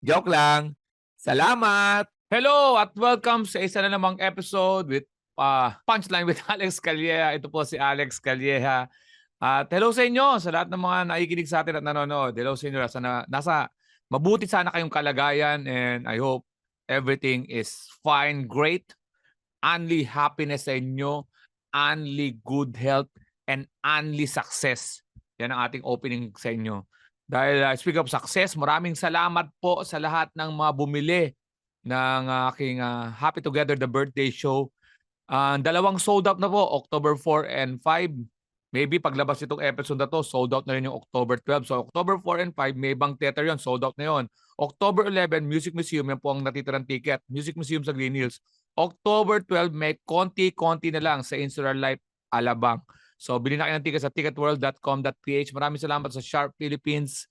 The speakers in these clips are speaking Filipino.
Joke lang. Salamat! Hello at welcome sa isa na namang episode with uh, Punchline with Alex Calleja. Ito po si Alex Calleja. At hello sa inyo, sa lahat ng mga nakikinig sa atin at nanonood. Hello sa inyo. Sana, nasa mabuti sana kayong kalagayan and I hope everything is fine, great. Only happiness sa inyo, only good health, and only success. Yan ang ating opening sa inyo. Dahil uh, speak of success, maraming salamat po sa lahat ng mga bumili ng aking uh, Happy Together the Birthday Show. Uh, dalawang sold out na po, October 4 and 5. Maybe paglabas itong episode na to, sold out na rin yung October 12. So October 4 and 5, may ibang theater yon sold out na yon. October 11, Music Museum, yan po ang natitirang ticket. Music Museum sa Green Hills. October 12, may konti-konti na lang sa Insular Life Alabang. So bilhin na kayo ng ticket sa ticketworld.com.ph. Maraming salamat sa Sharp Philippines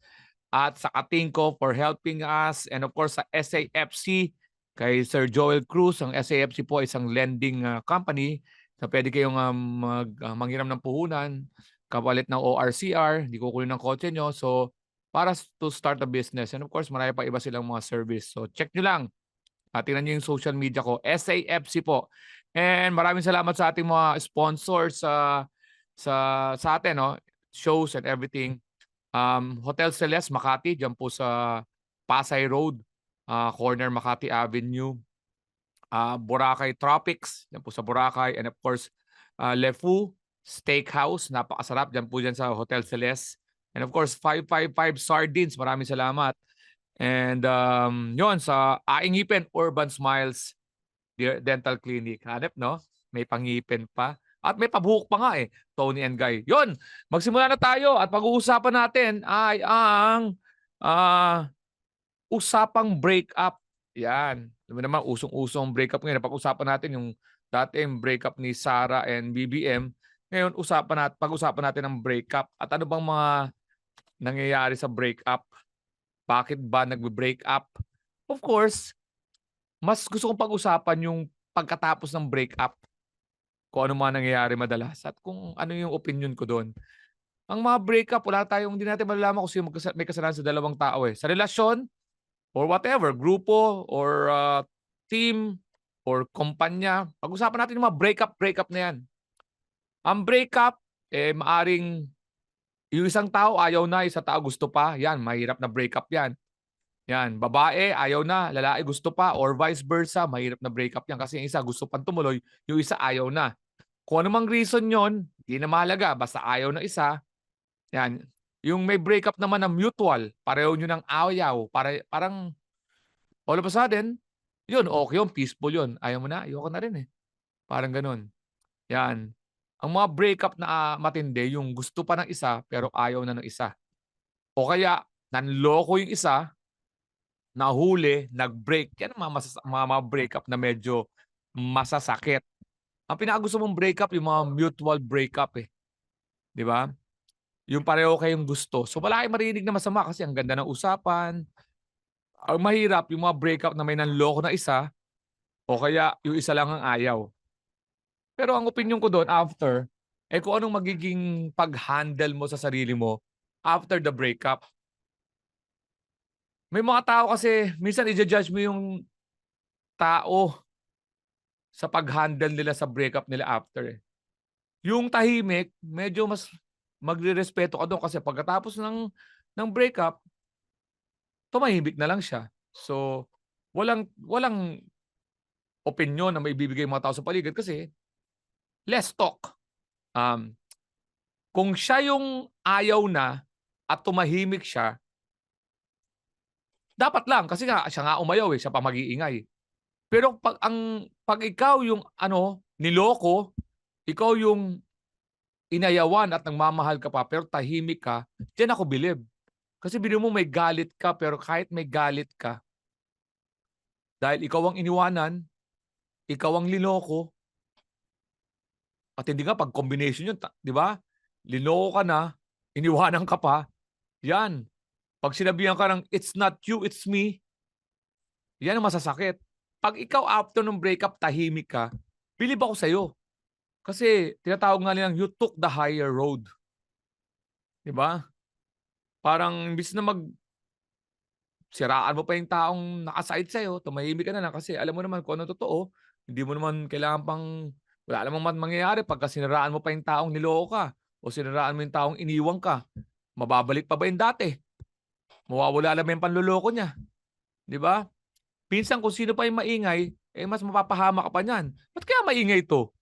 at sa Katingko for helping us and of course sa SAFC kay Sir Joel Cruz. Ang SAFC po ay isang lending uh, company na pwede kayong um, mag, uh, manghiram ng puhunan, kapalit ng ORCR, hindi kukunin ng kotse nyo. So, para to start a business. And of course, marami pa iba silang mga service. So, check nyo lang. Uh, tingnan nyo yung social media ko. SAFC po. And maraming salamat sa ating mga sponsors sa sa sa atin, no? shows and everything. Um, Hotel Celeste Makati, dyan po sa Pasay Road, uh, corner Makati Avenue uh, Boracay Tropics, yan po sa Boracay, and of course, uh, Lefu Steakhouse, napakasarap dyan po dyan sa Hotel Celeste. And of course, 555 Sardines, maraming salamat. And um, yon sa Aing Ngipin, Urban Smiles Dental Clinic. Hanep, no? May pangipin pa. At may pabuhok pa nga eh, Tony and Guy. Yon, magsimula na tayo at pag-uusapan natin ay ang uh, usapang breakup. Yan. Diba naman, usong-usong breakup ngayon. Pag-usapan natin yung dating breakup ni Sarah and BBM. Ngayon, usapan natin, pag-usapan natin ang breakup. At ano bang mga nangyayari sa breakup? Bakit ba nagbe-break up? Of course, mas gusto kong pag-usapan yung pagkatapos ng breakup. Kung ano mga nangyayari madalas at kung ano yung opinion ko doon. Ang mga breakup, wala tayong, hindi natin malalaman kung sino may kasalanan sa dalawang tao eh. Sa relasyon, or whatever, grupo or uh, team or kumpanya. Pag-usapan natin yung mga breakup, breakup na yan. Ang breakup, eh, maaring yung isang tao ayaw na, isang tao gusto pa. Yan, mahirap na breakup yan. Yan, babae ayaw na, lalaki gusto pa, or vice versa, mahirap na breakup yan. Kasi yung isa gusto pang tumuloy, yung isa ayaw na. Kung anumang reason yon, hindi na mahalaga. Basta ayaw na isa, yan, yung may breakup naman na mutual, pareho nyo ng ayaw, para, parang all of a sudden, yun, okay yun, peaceful yun. Ayaw mo na, ayoko na rin eh. Parang ganun. Yan. Ang mga breakup na uh, matindi, yung gusto pa ng isa, pero ayaw na ng isa. O kaya, nanloko yung isa, nahuli, nag-break. Yan ang mga, masas- mga, mga breakup na medyo masasakit. Ang pinakagusto mong breakup, yung mga mutual breakup eh. Di ba? Yung pareho kayong gusto. So wala kayong marinig na masama kasi ang ganda ng usapan. Ang mahirap, yung mga breakup na may nanloko na isa, o kaya yung isa lang ang ayaw. Pero ang opinion ko doon after, eh kung anong magiging pag-handle mo sa sarili mo after the breakup. May mga tao kasi, minsan i-judge mo yung tao sa pag-handle nila sa breakup nila after. Eh. Yung tahimik, medyo mas magrerespeto ka doon kasi pagkatapos ng ng breakup, tumahimik na lang siya. So, walang walang opinion na maibibigay mga tao sa paligid kasi less talk. Um, kung siya yung ayaw na at tumahimik siya, dapat lang kasi nga siya nga umayaw eh, siya pa mag-iingay. Pero pag ang pag ikaw yung ano, niloko, ikaw yung inayawan at nagmamahal ka pa pero tahimik ka, diyan ako believe. Kasi bilib mo may galit ka pero kahit may galit ka, Dahil ikaw ang iniwanan, ikaw ang linoko. At hindi nga pag combination yun, di ba? Linoko ka na, iniwanan ka pa. Yan. Pag sinabihan ka ng, it's not you, it's me. Yan ang masasakit. Pag ikaw after ng breakup, tahimik ka, bilib ako sa'yo. Kasi tinatawag nga nilang, you took the higher road. Di ba? Parang imbis na mag siraan mo pa yung taong nakaside sa'yo, tumahimik ka na lang kasi alam mo naman kung ano totoo. Hindi mo naman kailangan pang, wala namang man mangyayari pagka siniraan mo pa yung taong niloko ka o siniraan mo yung taong iniwang ka. Mababalik pa ba yung dati? Mawawala lang yung panluloko niya. Di ba? Pinsan kung sino pa yung maingay, eh mas mapapahama ka pa niyan. Ba't kaya maingay ito?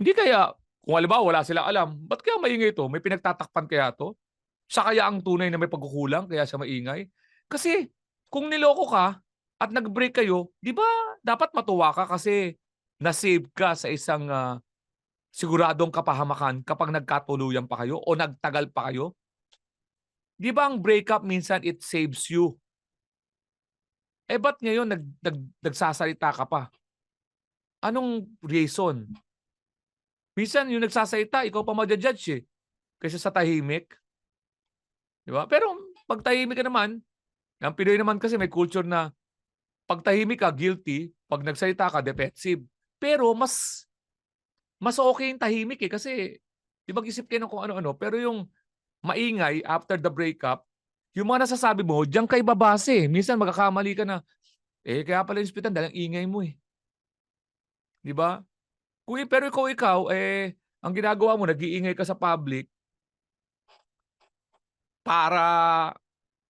Hindi kaya, kung halimbawa wala sila alam, ba't kaya maingay ito? May pinagtatakpan kaya to? Siya kaya ang tunay na may pagkukulang kaya siya maingay? Kasi kung niloko ka at nag-break kayo, di ba dapat matuwa ka kasi na-save ka sa isang ah, siguradong kapahamakan kapag nagkatuluyan pa kayo o nagtagal pa kayo? Di ba ang breakup minsan it saves you? Eh ba't ngayon nag, nag, nagsasalita ka pa? Anong reason? Minsan yung nagsasalita, ikaw pa madjudge eh. Kaysa sa tahimik. Di ba? Pero pag tahimik ka naman, ang Pinoy naman kasi may culture na pag tahimik ka, guilty. Pag nagsalita ka, defensive. Pero mas mas okay yung tahimik eh kasi di mag-isip kayo ng kung ano-ano. Pero yung maingay after the breakup, yung mga nasasabi mo, diyan kay babase. Minsan magkakamali ka na, eh kaya pala yung hospital dahil ang ingay mo eh. Di ba? Kung, pero ikaw, ikaw, eh, ang ginagawa mo, nag-iingay ka sa public para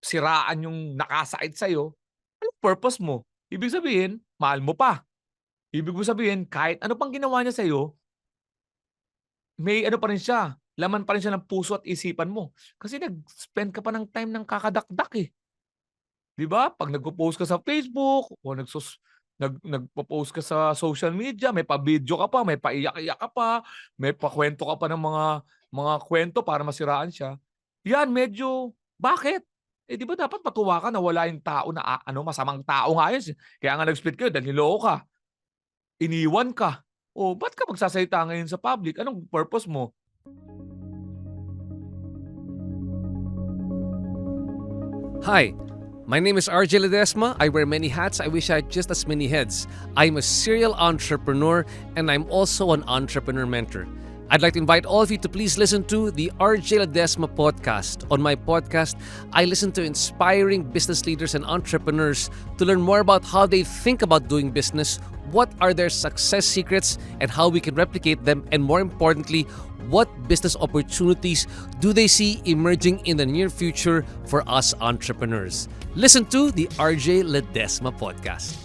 siraan yung nakasakit sa'yo, anong purpose mo? Ibig sabihin, mahal mo pa. Ibig mo sabihin, kahit ano pang ginawa niya sa'yo, may ano pa rin siya, laman pa rin siya ng puso at isipan mo. Kasi nag-spend ka pa ng time ng kakadakdak eh. Di ba? Pag nagpo-post ka sa Facebook o nagsos nag nagpo-post ka sa social media, may pa-video ka pa, may paiyak-iyak ka pa, may pakwento ka pa ng mga mga kwento para masiraan siya. Yan medyo bakit? Eh di ba dapat matuwa ka na wala yung tao na ah, ano masamang tao nga yun. Kaya nga nag-split kayo dahil niloko ka. Iniwan ka. O ba't ka magsasalita ngayon sa public? Anong purpose mo? Hi, my name is RJ Ledesma. I wear many hats. I wish I had just as many heads. I'm a serial entrepreneur and I'm also an entrepreneur mentor. I'd like to invite all of you to please listen to the RJ Ledesma podcast. On my podcast, I listen to inspiring business leaders and entrepreneurs to learn more about how they think about doing business, what are their success secrets, and how we can replicate them, and more importantly, what business opportunities do they see emerging in the near future for us entrepreneurs? Listen to the RJ Ledesma podcast.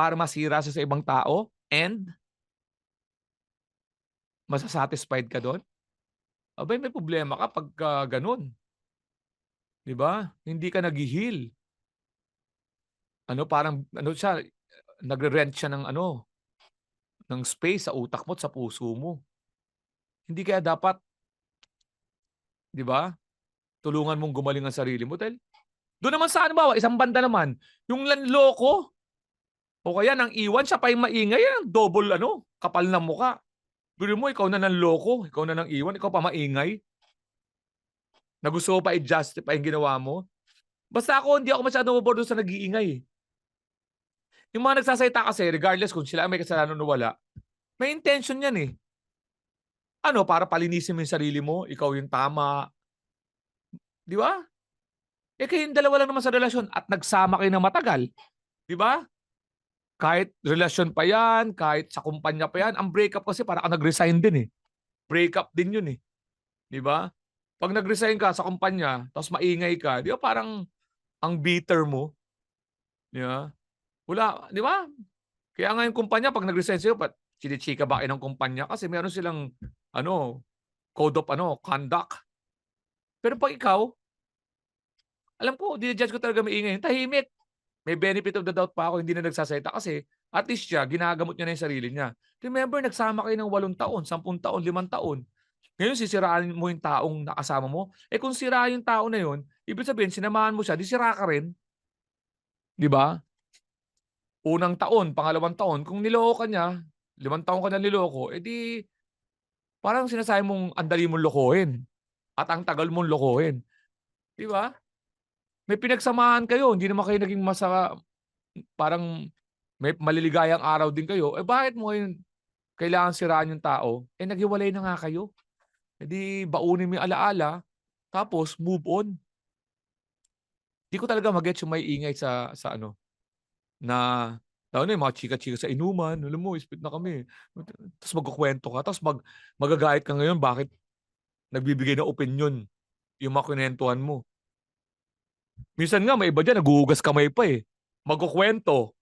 para masira sa ibang tao and masasatisfied ka doon? Abay, may problema ka pag uh, ganun. Di ba? Hindi ka nag-heal. Ano, parang, ano siya, nagre-rent siya ng ano, ng space sa utak mo at sa puso mo. Hindi kaya dapat, di ba? Tulungan mong gumaling ang sarili mo. Dahil, doon naman sa ano ba, isang banda naman, yung lanloko, o kaya nang iwan siya pa yung maingay, yan, double ano, kapal na muka. Pero mo, ikaw na nang loko, ikaw na nang iwan, ikaw pa maingay. Na gusto mo pa i-justify yung ginawa mo. Basta ako, hindi ako masyadong mabodo sa nag-iingay. Yung mga nagsasalita kasi, regardless kung sila may kasalanan o wala, may intention yan eh. Ano, para palinisin mo yung sarili mo, ikaw yung tama. Di ba? Eh kayong dalawa lang naman sa relasyon at nagsama kayo na matagal. Di ba? Kahit relasyon pa yan, kahit sa kumpanya pa yan, ang breakup kasi para ka nag-resign din eh. Breakup din yun eh. Di ba? Pag nag-resign ka sa kumpanya, tapos maingay ka, di ba parang ang bitter mo? Di ba? Wala, di ba? Kaya nga yung kumpanya, pag nag-resign sa'yo, pat chinichika ba ng kumpanya? Kasi meron silang, ano, code of, ano, conduct. Pero pag ikaw, alam ko, di-judge ko talaga maingay. Tahimik may benefit of the doubt pa ako, hindi na nagsasalita kasi at least siya, ginagamot niya na yung sarili niya. Remember, nagsama kayo ng walong taon, sampung taon, limang taon. Ngayon sisiraan mo yung taong nakasama mo. Eh kung sira yung tao na yun, ibig sabihin sinamahan mo siya, di sira ka rin. 'Di ba? Unang taon, pangalawang taon, kung niloko ka niya, limang taon ka na niloko, eh di parang sinasabi mong ang dali mong lokohin at ang tagal mong lokohin. 'Di ba? May pinagsamahan kayo, hindi naman kayo naging masa parang may maliligayang araw din kayo. Eh bakit mo ngayon kailangan siraan yung tao? Eh naghiwalay na nga kayo. Eh di baunin mo yung alaala, tapos move on. Di ko talaga magets yung may ingay sa sa ano na lalo na yung mga chika-chika sa inuman, alam mo, split na kami. Tapos magkukwento ka, tapos mag, magagayat ka ngayon, bakit nagbibigay ng opinion yung mga mo. Minsan nga, may iba dyan, naguhugas kamay pa eh. Magkukwento.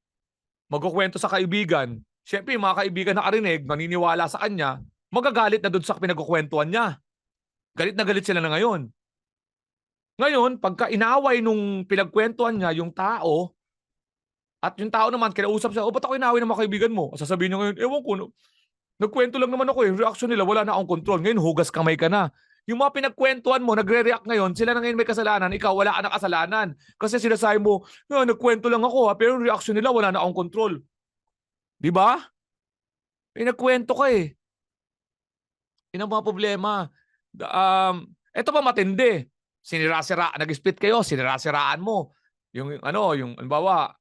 Magkukwento sa kaibigan. Siyempre, yung mga kaibigan nakarinig, naniniwala sa kanya, magagalit na doon sa pinagkukwentuhan niya. Galit na galit sila na ngayon. Ngayon, pagka inaway nung pinagkwentuhan niya yung tao, at yung tao naman, kinausap siya, o ba't ako inaway ng mga kaibigan mo? Sasabihin niya ngayon, ewan ko, no, nagkwento lang naman ako eh. Reaction nila, wala na akong control. Ngayon, hugas kamay ka na. Yung mga pinagkwentuhan mo, nagre-react ngayon, sila na ngayon may kasalanan, ikaw wala ka na kasalanan. Kasi sinasabi mo, "Ah, nagkwento lang ako ha, pero yung reaction nila, wala na akong control. Di ba? Eh, nagkwento ka eh. Yun ang mga problema. Um, eto pa matindi. Sinira-sira, nag-split kayo, sinira-siraan mo. Yung ano, yung halimbawa,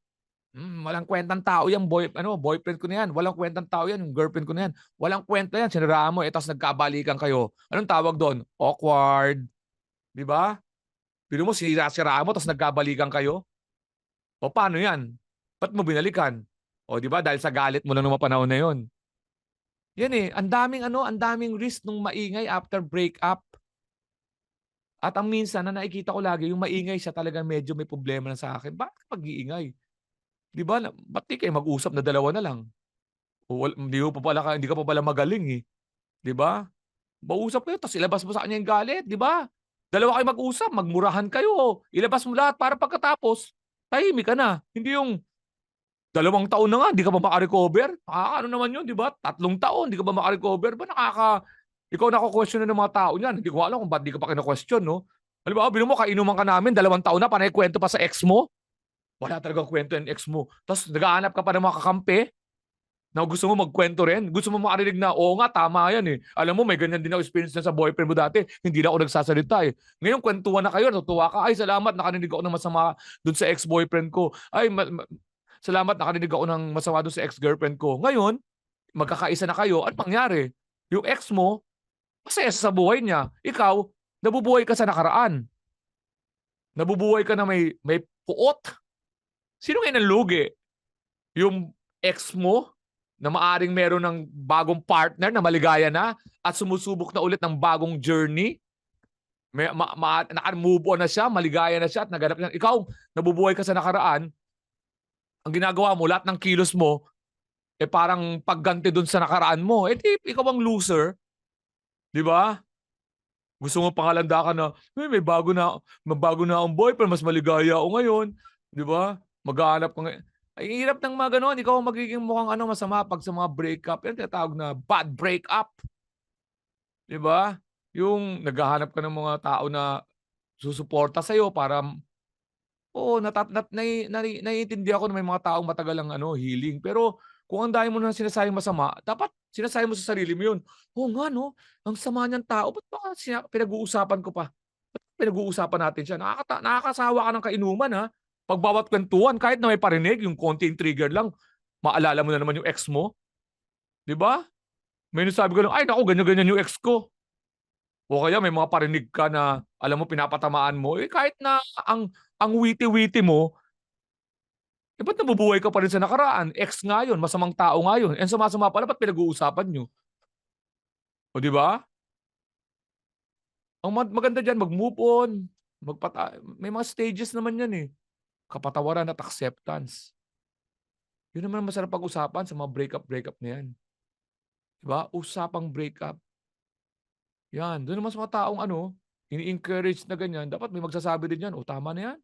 mm, walang kwentang tao yan, boy, ano, boyfriend ko na yan. Walang kwentang tao yan, yung girlfriend ko na yan. Walang kwenta yan, siniraan mo, eh, tapos nagkabalikan kayo. Anong tawag doon? Awkward. Di ba? Pero mo, sinira-siraan mo, tapos nagkabalikan kayo. O paano yan? Ba't mo binalikan? O di ba? Dahil sa galit mo lang nung panahon na yon. Yan eh, ang daming ano, ang daming risk nung maingay after breakup. At ang minsan na nakikita ko lagi, yung maingay siya talaga medyo may problema na sa akin. Bakit mag-iingay? Di ba? Ba't di kayo mag-usap na dalawa na lang? O, hindi, pa pala, hindi ka pa pala magaling eh. Di ba? Mausap kayo, tapos ilabas mo sa kanya yung galit, di ba? Dalawa kayo mag-usap, magmurahan kayo. Ilabas mo lahat para pagkatapos, tahimik ka na. Hindi yung dalawang taon na nga, hindi ka pa makarecover. Nakakaano naman yun, di ba? Tatlong taon, hindi ka pa makarecover. Ba nakaka... Ikaw nako-question na ng mga tao niyan. Hindi ko alam kung ba't di ka pa kina-question, no? Alam mo, bino mo, kainuman ka namin, dalawang taon na, panay kwento pa sa ex mo. Wala talagang kwento yung ex mo. Tapos naghahanap ka pa ng mga kakampi na gusto mo magkwento rin. Gusto mo makarinig na, oo nga, tama yan eh. Alam mo, may ganyan din ako experience na sa boyfriend mo dati. Hindi na ako nagsasalita eh. Ngayon, kwentuhan na kayo, natutuwa ka. Ay, salamat, nakarinig ako ng masama dun sa ex-boyfriend ko. Ay, ma- ma- salamat, nakarinig ako ng masama dun sa ex-girlfriend ko. Ngayon, magkakaisa na kayo. At mangyari, yung ex mo, masaya sa buhay niya. Ikaw, nabubuhay ka sa nakaraan. Nabubuhay ka na may, may puot. Sino ngayon ang lugi? Yung ex mo na maaring meron ng bagong partner na maligaya na at sumusubok na ulit ng bagong journey? May, ma, ma, naka-move on na siya, maligaya na siya at naganap na. Ikaw, nabubuhay ka sa nakaraan, ang ginagawa mo, lahat ng kilos mo, eh parang pagganti dun sa nakaraan mo. Eh di, ikaw ang loser. Di ba? Gusto mo pangalanda ka na, "Uy, may bago na, may bago na akong boyfriend, mas maligaya ako ngayon. Di ba? Maghahanap ka ngayon. Ay, hirap ng mga ganon. Ikaw ang magiging mukhang ano, masama pag sa mga breakup. Yan tinatawag na bad breakup. Di ba? Yung naghahanap ka ng mga tao na susuporta sa'yo para Oo, natat nat nai nai naiintindihan ko na may mga taong matagal ang ano, healing. Pero kung ang dami mo ng sinasabing masama, dapat sinasabi mo sa sarili mo yun. Oo nga no, ang sama niyang tao, ba't ba sina pinag-uusapan ko pa? Ba't pinag-uusapan natin siya? Nakakata nakakasawa ka ng kainuman ha. Pag bawat kwentuhan, kahit na may parinig, yung konting trigger lang, maalala mo na naman yung ex mo. 'Di ba? May nasabi ko lang, ay naku, ganyan-ganyan yung ex ko. O kaya may mga parinig ka na alam mo pinapatamaan mo, eh kahit na ang ang witty-witty mo, eh ba't nabubuhay ka pa rin sa nakaraan? Ex nga yun, masamang tao nga yun. And sama-sama pala, ba't pinag-uusapan nyo? O di ba? Ang mag- maganda dyan, mag-move on. Magpata may mga stages naman yan eh. Kapatawaran at acceptance. Yun naman masarap pag-usapan sa mga breakup-breakup na yan. Diba? Usapang breakup. Yan. Doon naman sa mga taong ano, ini-encourage na ganyan, dapat may magsasabi din yan, o tama na yan.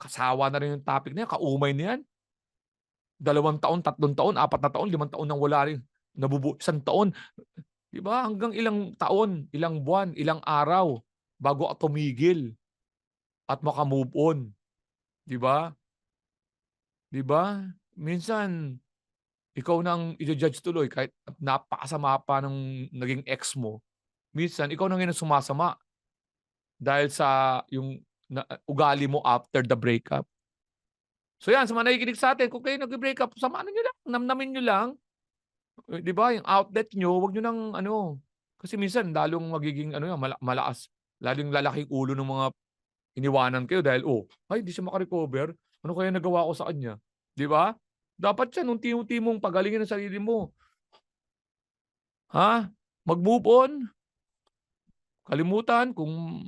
Kasawa na rin yung topic na yan, kaumay na yan. Dalawang taon, tatlong taon, apat na taon, limang taon nang wala rin. Nabubu isang taon, 'Di ba? Hanggang ilang taon, ilang buwan, ilang araw bago tumigil at maka-move on. 'Di ba? 'Di ba? Minsan ikaw nang ija-judge tuloy kahit napakasama pa ng naging ex mo. Minsan ikaw na ngayon sumasama dahil sa yung na, ugali mo after the breakup. So yan, sa mga nakikinig sa atin, kung kayo nag-break up, samahan nyo lang, namnamin nyo lang. Eh, Di ba? Yung outlet nyo, wag nyo nang ano. Kasi minsan, lalong magiging ano mala- malakas. Lalong lalaking ulo ng mga iniwanan kayo dahil, oh, ay, di siya makarecover. Ano kaya nagawa ko sa kanya? Di ba? Dapat yan, unti-unti mong pagalingin ang sarili mo. Ha? Mag-move on. Kalimutan kung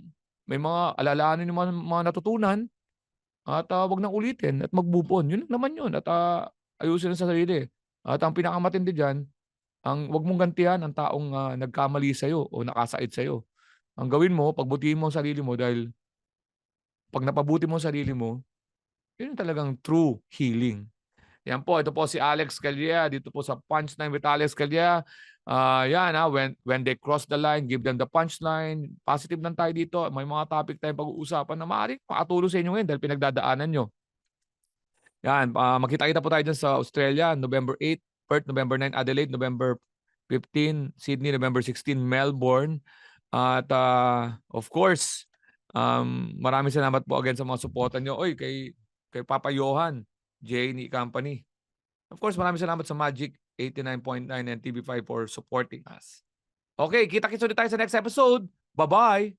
may mga alalahanin yung mga, mga natutunan at ah, wag nang ulitin at mag-move. Yun naman yun at ah, ayusin ang sarili. At ang pinakamatindi diyan, ang wag mong gantihan ang taong ah, nagkamali sa o nakasait sa Ang gawin mo, pagbutihin mo ang sarili mo dahil pag napabuti mo ang sarili mo, yun yung talagang true healing. Yan po, ito po si Alex Calya dito po sa Punchline with Alex Calya. Ah, yan ha, when when they cross the line, give them the punchline. Positive lang tayo dito. May mga topic tayong pag-uusapan na maaaring makatulong sa inyo ngayon dahil pinagdadaanan nyo. Yan, ah, makita-kita po tayo dyan sa Australia, November 8, Perth, November 9, Adelaide, November 15, Sydney, November 16, Melbourne. At ah, of course, um, maraming salamat po again sa mga suportan nyo. Oy, kay, kay Papa Johan, J&E Company. Of course, maraming salamat sa Magic 89.9 and TV5 for supporting us. Okay, kita-kits ulit tayo sa next episode. Bye-bye!